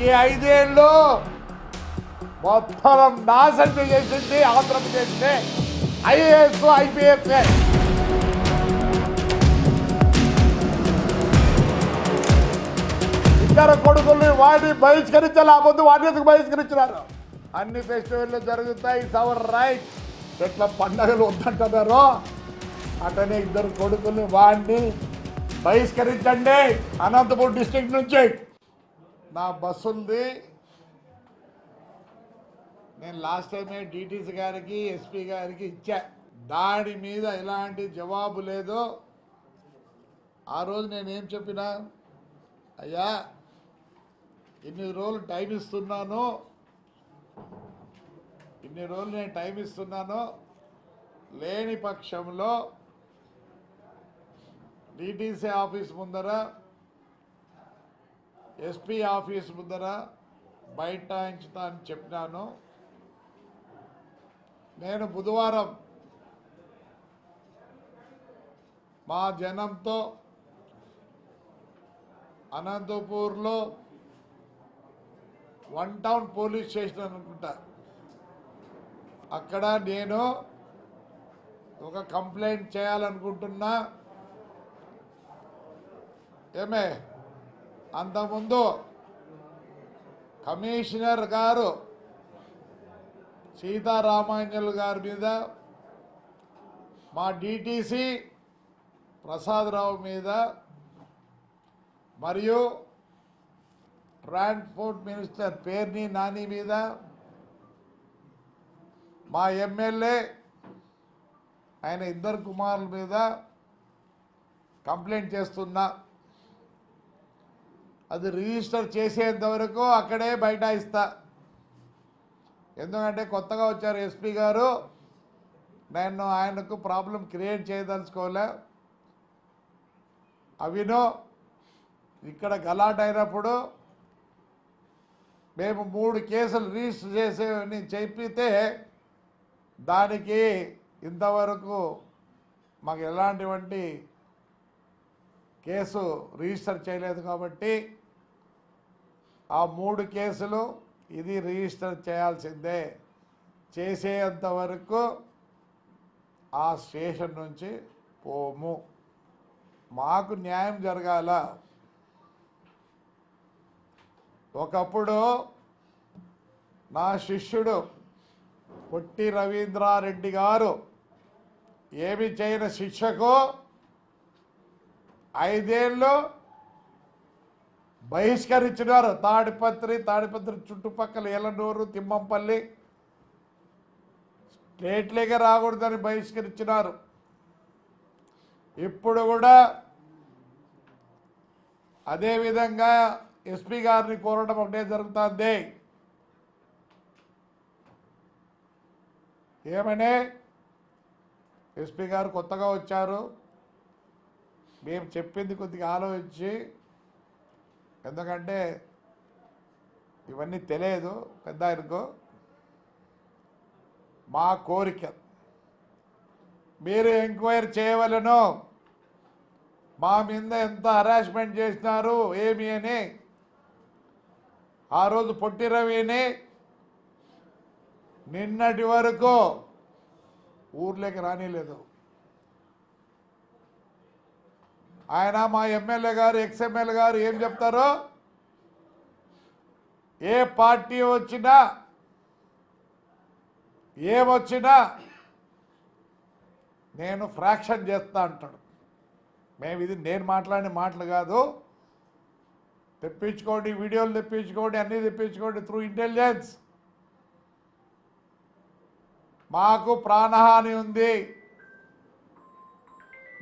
ఈ ఐదేళ్ళు మొత్తం నాశనం చేసింది ఆంధ్రప్రదేశ్. IAS IPS. ఇద్దరు కొడుకుల్ని వాడిని బహిష్కరించాలి ఆ ముందు వాడిని ఎందుకు బహిష్కరించినారు? అన్ని ఫెస్టివల్లు జరుగుతాయి సవర్ రైట్ ఎట్లా పండగలు వద్దంటున్నారో అటనే ఇద్దరు కొడుకుల్ని వాడిని బహిష్కరించండి. అనంతపూర్ డిస్ట్రిక్ట్ నుంచి. నా బస్సు ఉంది. నేను లాస్ట్ టైమే డిటీసీ గారికి ఎస్పీ గారికి ఇచ్చా. దాని మీద ఎలాంటి జవాబు లేదు ఆ రోజు నేను ఏం చెప్పినా? అయ్యా ఇన్ని రోజులు టైం ఇస్తున్నాను. ఇన్ని రోజులు నేను టైం ఇస్తున్నాను. లేని పక్షంలో డిటీసీ ఆఫీస్ ముందర ఎస్పీ ఆఫీస్ ముందర బైఠాయించుతా అని చెప్పినాను. నేను బుధవారం మా జనంతో అనంతపూర్లో వన్ టౌన్ పోలీస్ స్టేషన్ అనుకుంటా. అక్కడ నేను ఒక కంప్లైంట్ చేయాలనుకుంటున్నా. ఏమే? అంతకుముందు కమిషనర్ గారు సీతారామాంజలు గారి మీద మా డిటిసి ప్రసాదరావు మీద మరియు ట్రాన్స్పోర్ట్ మినిస్టర్ పేర్ని నాని మీద మా ఎమ్మెల్యే ఆయన ఇద్దరు కుమారుల మీద కంప్లైంట్ చేస్తున్నా. అది రిజిస్టర్ చేసేంత వరకు అక్కడే బైఠాయిస్తా ఎందుకంటే కొత్తగా వచ్చారు ఎస్పీ గారు. నేను ఆయనకు ప్రాబ్లం క్రియేట్ చేయదలుచుకోలే. అవినో ఇక్కడ గలాట్ అయినప్పుడు మేము మూడు కేసులు రిజిస్టర్ చేసేవని చెప్పితే దానికి ఇంతవరకు మాకు ఎలాంటివంటి కేసు రిజిస్టర్ చేయలేదు కాబట్టి ఆ మూడు కేసులు ఇది రిజిస్టర్ చేయాల్సిందే. చేసేంత వరకు ఆ స్టేషన్ నుంచి పోము. మాకు న్యాయం జరగాల. ఒకప్పుడు నా శిష్యుడు పొట్టి రవీంద్రారెడ్డి గారు ఏమి చేయని శిక్షకు ఐదేళ్ళు బహిష్కరించినారు. తాడిపత్రి తాడిపత్రి చుట్టుపక్కల ఎలనూరు తిమ్మంపల్లి. స్టేట్లేకే రాకూడదని బహిష్కరించినారు. ఇప్పుడు కూడా అదేవిధంగా ఎస్పీ గారిని కోరడం ఒకటే జరుగుతుంది. ఏమని? ఎస్పీ గారు కొత్తగా వచ్చారు. మేము చెప్పింది కొద్దిగా ఆలోచించి ఎందుకంటే ఇవన్నీ తెలియదు పెద్ద ఆయనకు. మా కోరిక మీరు ఎంక్వైరీ చేయవలను. మా మీద ఎంత హరాస్మెంట్ చేసినారు ఏమి అని. ఆ రోజు పొట్టి రవిని నిన్నటి వరకు ఊర్లోకి రానిలేదు. ఆయన మా ఎమ్మెల్యే గారు ఎక్స్ఎమ్మెల్యే గారు ఏం చెప్తారో? ఏ పార్టీ వచ్చినా ఏమొచ్చినా నేను ఫ్రాక్షన్ చేస్తా అంటాడు. మేము ఇది నేను మాట్లాడిన మాటలు కాదు. తెప్పించుకోండి వీడియోలు తెప్పించుకోండి అన్నీ తెప్పించుకోండి త్రూ ఇంటెలిజెన్స్ మాకు ప్రాణహాని ఉంది.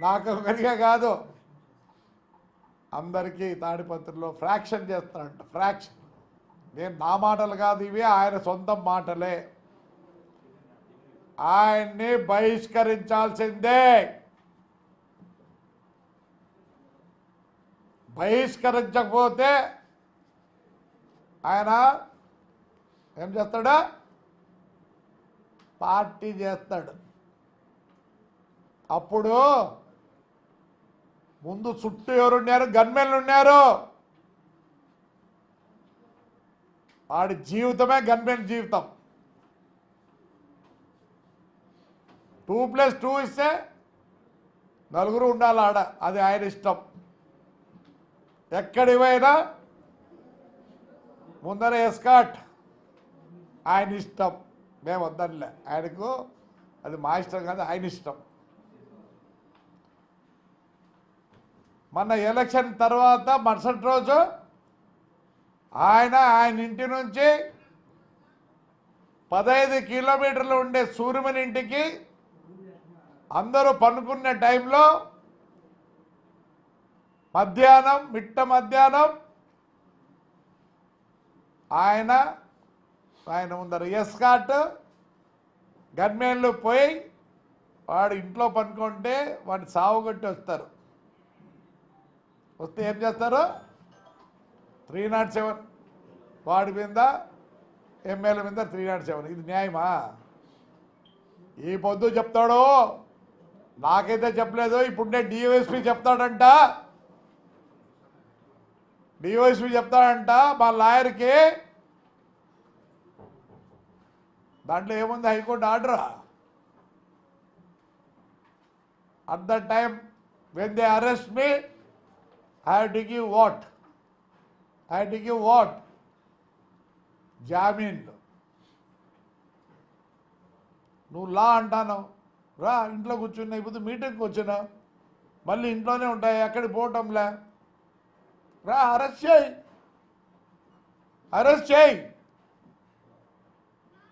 నాకు ఒకరిగా కాదు. అందరికీ తాడిపత్రిలో ఫ్రాక్షన్ చేస్తాడంట ఫ్రాక్షన్. నేను నా మాటలు కాదు ఇవి ఆయన సొంత మాటలే. ఆయన్ని బహిష్కరించాల్సిందే. బహిష్కరించకపోతే ఆయన ఏం చేస్తాడు? పార్టీ చేస్తాడు. అప్పుడు ముందు చుట్టూ ఎవరున్నారు గన్మెన్లు ఉన్నారు. వాడి జీవితమే గన్మెన్ జీవితం. టూ ప్లస్ టూ ఇస్తే నలుగురు ఉండాలి ఆడ అది ఆయన ఇష్టం. ఎక్కడి ముందర ఎస్కాట్ ఆయన ఇష్టం. మేము వద్దనిలే. ఆయనకు అది మా ఇష్టం కాదు ఆయన ఇష్టం. మన ఎలక్షన్ తర్వాత మరుసటి రోజు ఆయన ఆయన ఇంటి నుంచి పదహైదు కిలోమీటర్లు ఉండే సూర్యమని ఇంటికి అందరూ పనుకునే టైంలో మధ్యాహ్నం మిట్ట మధ్యాహ్నం ఆయన ఆయన ముందర ఎస్కాట్ గన్మేన్లు పోయి వాడు ఇంట్లో పనుకుంటే వాడిని సావుగొట్టి వస్తారు. వస్తే ఏం చేస్తారు? Three not seven. వాడి మీద ఎమ్మెల్యే మీద త్రీ నాట్ సెవెన్. ఇది న్యాయమా? ఈ పొద్దు చెప్తాడు? నాకైతే చెప్పలేదు. ఇప్పుడే నేను చెప్తాడంట. డిఓఎస్పి చెప్తాడంట మా లాయర్కి. దాంట్లో ఏముంది? High court ఆర్డరా? At the time when they arrest me I to give what I to give what జామీన్లు. నువ్వు లా అంటాను రా ఇంట్లో కూర్చున్నా ఇప్పుడు మీటింగ్కి వచ్చినా మళ్ళీ ఇంట్లోనే ఉంటాయి ఎక్కడికి పోవటంలే. రా అరెస్ట్ చేయి. అరెస్ట్ చేయి.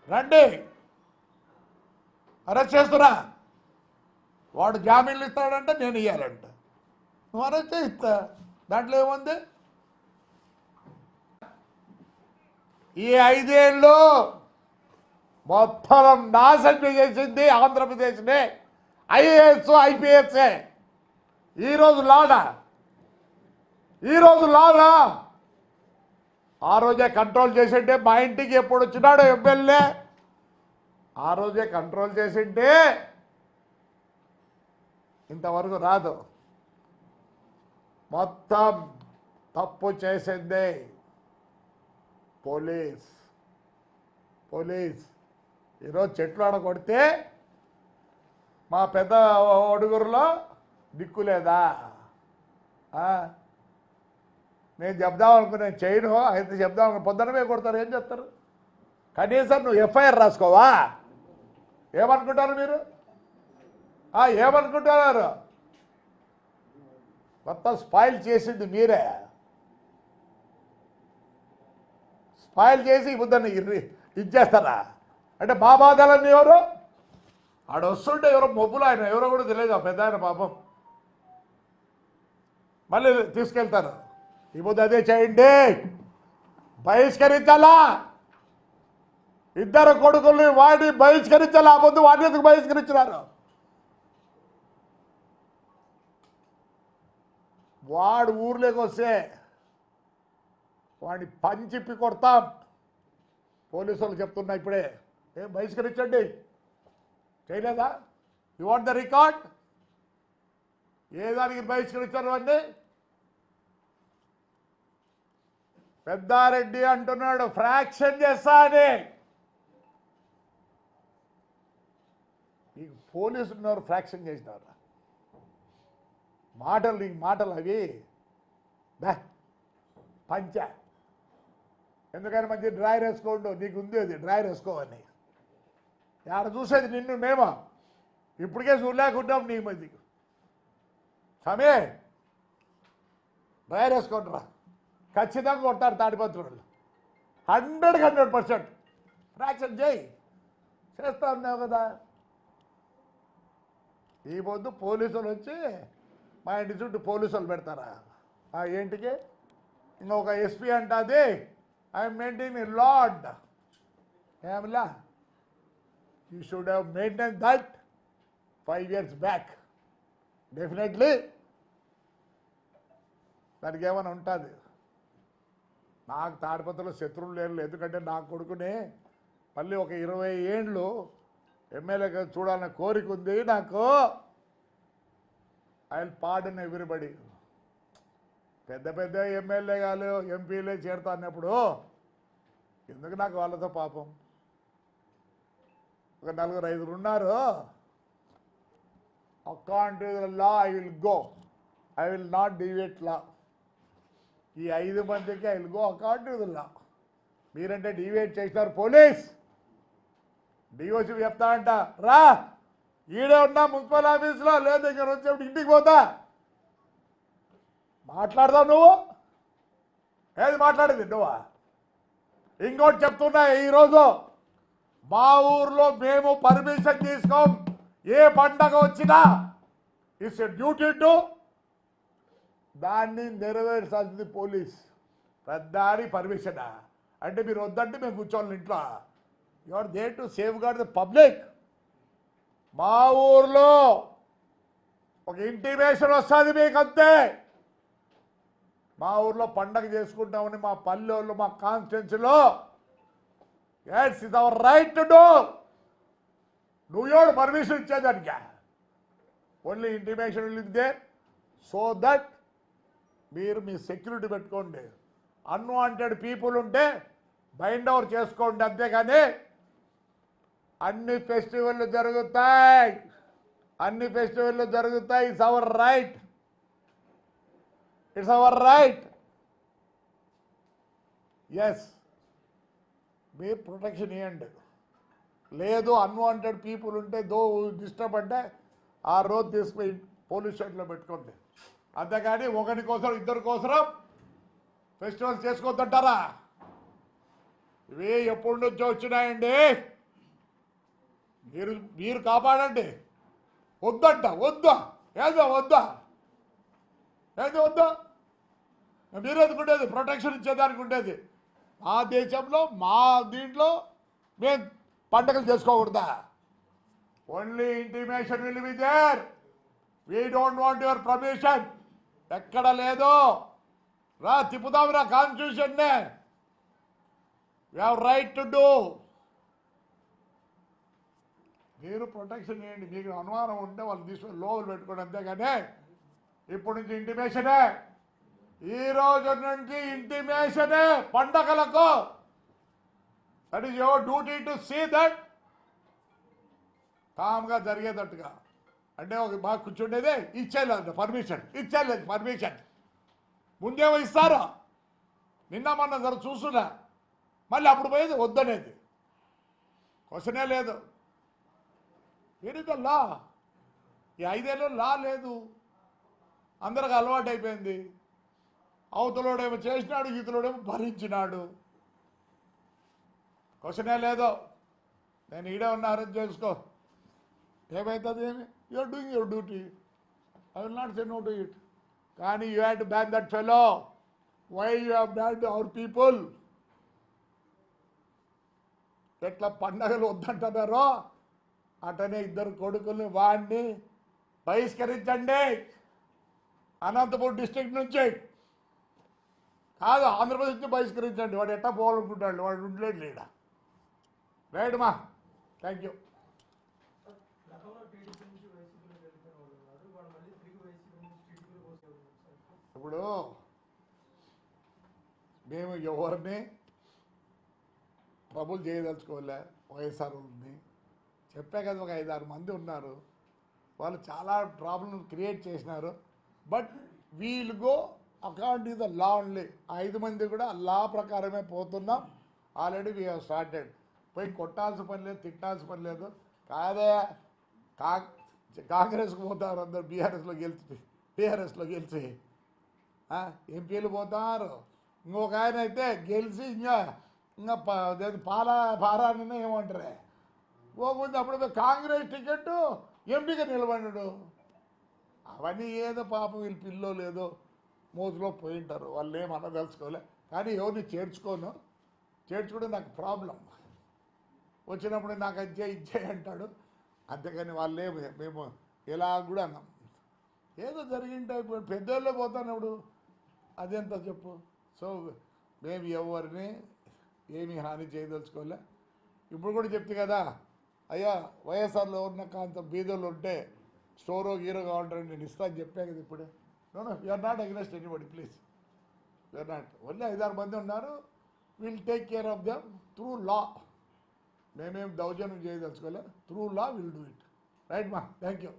రండి. అరెస్ట్ చేస్తున్నా. వాడు జామీన్లు ఇస్తాడంటే నేను ఇవ్వాలంట నువ్వు అరెస్ట్ దాంట్లో ఏముంది? ఈ ఐదేళ్ళు మొత్తం నాశనం చేసింది ఆంధ్రప్రదేశ్నే. ఐఏఎస్ ఐపీఎస్ఏ. ఈరోజు లాడా. ఈరోజు లాడా. ఆ రోజే కంట్రోల్ చేసింటే మా ఇంటికి ఎప్పుడు వచ్చినాడు ఎమ్మెల్యే. ఆ రోజే కంట్రోల్ చేసింటే ఇంతవరకు రాదు. మొత్తం తప్పు చేసింది పోలీస్. పోలీస్. ఈరోజు చెట్లు ఆడ కొడితే మా పెద్ద ఒడుగురులో దిక్కు లేదా? నేను చెప్దాం అనుకునే చేయను అయితే చెప్దాం అనుకుని పొద్దునమే కొడతారు ఏం చెప్తారు కనీసం నువ్వు ఎఫ్ఐఆర్ రాసుకోవా? ఏమనుకుంటారు మీరు? ఏమనుకుంటున్నారు? మొత్తం స్పాయిల్ చేసింది మీరే. స్పాయిల్ చేసి బుద్ధాన్ని ఇచ్చేస్తారా? అంటే మా బాధలన్నీ ఎవరు? ఆడ వస్తుంటే ఎవరో మొబ్బులు ఆయన ఎవరో కూడా తెలియదు ఆ పెద్ద ఆయన పాపం. మళ్ళీ తీసుకెళ్తారు. ఈ బుద్ధి అదే చేయండి. బహిష్కరించాలా? ఇద్దరు కొడుకుల్ని వాడి బహిష్కరించాలా? ఆ ముందు వాడిని ఎందుకు బహిష్కరించినారు? వాడు ఊర్లోకి వస్తే వాడిని పంచిప్పి కొడతాం. పోలీసు వాళ్ళు చెప్తున్నా ఇప్పుడే. ఏం బహిష్కరించండి? చేయలేదా? యు వాంట్ ద రికార్డ్ ఏ దానికి బహిష్కరించారు అండి పెద్దారెడ్డి అంటున్నాడు ఫ్రాక్షన్ చేస్తా అని. పోలీసులు ఉన్నారు ఫ్రాక్షన్ చేసినారు? మాటలు నీకు మాటలు అవి. బా పంచ. ఎందుకని మంచి డ్రాయర్ వేసుకోండు? నీకు ఉంది అది డ్రాయర్ వేసుకోవని ఆడ చూసేది నిన్ను మేమా? ఇప్పటికే చూడలేకుంటాం నీ మధ్య సమే డ్రాయర్ వేసుకుంటారా రా. ఖచ్చితంగా కొడతారు తాడిపత్రులు. హండ్రెడ్కి హండ్రెడ్ పర్సెంట్. ఫ్రాక్షన్ చేయి. చేస్తా ఉన్నావు కదా. ఈ పొద్దు పోలీసులు వచ్చి మా ఇంటి చుట్టూ పోలీసులు పెడతారా? ఆ ఏంటికి? ఇంకొక ఎస్పీ అంటది ఐఎమ్ మెయింటైన్ లాడ్ ఏమిలా? You should have maintain that five years back definitely దానికి ఏమైనా ఉంటుంది? నాకు తాడిపత్రలో శత్రువులు లేరు ఎందుకంటే నా కొడుకుని మళ్ళీ ఒక ఇరవై ఏండ్లు ఎమ్మెల్యేగా చూడాలనే కోరిక ఉంది నాకు. ఐ పార్డన్ ఎవ్రీబడి పెద్ద పెద్ద ఎమ్మెల్యే గారు ఎంపీలే చేరుతా అన్నప్పుడు ఎందుకు నాకు వాళ్ళతో పాపం? ఒక నలుగురు ఐదుగురు ఉన్నారు. అకాంట్ law I will go I will not deviate law ఈ ఐదు మందికి ఐ విల్ గో అకాంట్ లా మీరంటే డివేట్ చేస్తారు పోలీస్. డిఓసి చెప్తా అంట రా. ఈడే ఉన్నా మున్సిపల్ ఆఫీస్లో లేదు ఇక్కడ వచ్చేప్పుడు ఇంటికి పోతా. మాట్లాడదావు నువ్వు? ఏది మాట్లాడేది నువ్వా? ఇంకోటి చెప్తున్నా ఈరోజు మా ఊర్లో మేము పర్మిషన్ తీసుకోం. ఏ పండగ వచ్చినా ఇట్స్ డ్యూటీ టు దాన్ని నెరవేర్చాల్సింది పోలీస్. పెద్దాని పర్మిషన్? అంటే మీరు వద్దంటే మేము కూర్చోవాలి ఇంట్లో. You're there to safeguard the public. మా ఊర్లో ఒక ఇంటిమేషన్ వస్తుంది మీకు అంతే మా ఊర్లో పండగ చేసుకుంటామని మా పల్లెళ్ళు మా కాన్స్టిట్యున్సీలో. It's is our right to do నువ్వు ఎవడు పర్మిషన్ ఇచ్చేదానికి only intimation will so that మీరు మీ సెక్యూరిటీ పెట్టుకోండి. అన్వాంటెడ్ పీపుల్ ఉంటే బైండ్ ఓవర్ చేసుకోండి అంతేగాని అన్ని ఫెస్టివల్లు జరుగుతాయి. అన్ని ఫెస్టివల్లు జరుగుతాయి. It's our right it's our right yes మీరు ప్రొటెక్షన్ ఇవ్వండి లేదు అన్వాంటెడ్ పీపుల్ ఉంటే దో డిస్టర్బ్ అంటే ఆ రోజు తీసుకుపోయి పోలీస్ స్టేషన్లో పెట్టుకోండి. అంతేగాని ఒకరి కోసం ఇద్దరి కోసం ఫెస్టివల్స్ చేసుకోవద్దంటారా? ఇవి ఎప్పటి నుంచో వచ్చినాయండి. మీరు మీరు కాపాడండి. వద్దంట వద్దా. ఏదో వద్దా. ఏదో వద్దా. మీరు ఎందుకుండేది ప్రొటెక్షన్ ఇచ్చేదానికి ఉండేది. మా దేశంలో మా దీంట్లో మేము పండగలు చేసుకోకూడదా? Only intimation will be there we don't want your permission ఎక్కడ లేదు. రా తిప్పుదాం రా కాన్స్టిట్యూషన్నే you have right to do మీరు ప్రొటెక్షన్ చేయండి. మీకు అనుమానం ఉంటే వాళ్ళు తీసుకొని లోపల పెట్టుకోండి అంతేగానే ఇప్పటి నుంచి ఇంటిమేషనే ఈ రోజు నుంచి ఇంటిమేషనే పండగలకు. That is your duty to see that కామ్గా జరిగేటట్టుగా. అంటే ఒక బాగా కూర్చుండేదే ఇచ్చేయలేదు పర్మిషన్ ఇచ్చేయలేదు పర్మిషన్ ముందేమో ఇస్తారు? నిన్న మొన్న జర చూస్తున్నా. మళ్ళీ అప్పుడు పోయేది వద్దనేది. క్వశ్చనే లేదు. వెరీ లా ఈ ఐదేళ్ళు లా లేదు. అందరికి అలవాటు అయిపోయింది అవతలోడేమో చేసినాడు ఈతలోడేమో భరించినాడు. క్వశ్చనే లేదో. నేను ఈడే ఉన్న అరెంజ్ చేసుకో. ఏమవుతుంది ఏమి? You're doing your duty I will not say no to it కానీ you had to ban that fellow why you have ban our people ఎట్లా పండగలు వద్దంటున్నారో? అటనే ఇద్దరు కొడుకుల్ని వాడిని బహిష్కరించండి. అనంతపురం డిస్టిక్ నుంచి. కాదు ఆంధ్రప్రదేశ్ నుంచి బహిష్కరించండి. వాడు ఎట్టా పోవాలనుకుంటాడు? వాడు ఉండలేడు లేడా రైట్ థ్యాంక్ యూ ఇప్పుడు మేము ఎవరిని ట్రబుల్ చేయదలుచుకోలే వైఎస్ఆర్ ఉంది చెప్పే కదా ఒక ఐదారు మంది ఉన్నారు. వాళ్ళు చాలా ప్రాబ్లం క్రియేట్ చేసినారు. But we'll go according to the law only. ఐదు మంది కూడా లా ప్రకారమే పోతున్నాం. Already we have started. పోయి కొట్టాల్సిన పని లేదు తిట్టాల్సిన పని లేదు. కాదే కా కాంగ్రెస్కి పోతారు అందరు బీఆర్ఎస్లో గెలిచి టీఆర్ఎస్లో గెలిచి. ఎంపీలు పోతారు. ఇంకొక ఆయన అయితే గెలిచి ఇంకా ఇంకా పాల పారాన్ని ఏమంటారే? పోకుంది అప్పుడు కాంగ్రెస్ టికెట్ ఎంపీగా నిలబడినాడు అవన్నీ ఏదో పాపం వీళ్ళు పిల్లో లేదో మోజులో పోయింటారు. వాళ్ళు ఏం అనదలుచుకోలే కానీ ఎవరిని చేర్చుకోను? చేర్చుకుంటే నాకు ప్రాబ్లం వచ్చినప్పుడు నాకు అది చేయి అంటాడు. అంతేకాని వాళ్ళే మేము ఎలా కూడా అన్నాం. ఏదో జరిగింటే ఇప్పుడు పెద్దోళ్ళే పోతానప్పుడు అదెంత చెప్పు. సో మేము ఎవరిని ఏమి హాని చేయదలుచుకోలే. ఇప్పుడు కూడా చెప్తే కదా అయ్యా వైఎస్ఆర్లో ఉన్న కాంత బీదోళ్ళు ఉంటే స్టోరో హీరో కావాలంటే నేను ఇస్తాను చెప్పా కదా ఇప్పుడే. No no you're not against anybody please you're not only ఐదారు మంది ఉన్నారు. Will take care of them through law మేమేం దౌర్జన్యం చేయదలుచుకోలే. Through law will do it right మా థ్యాంక్ యూ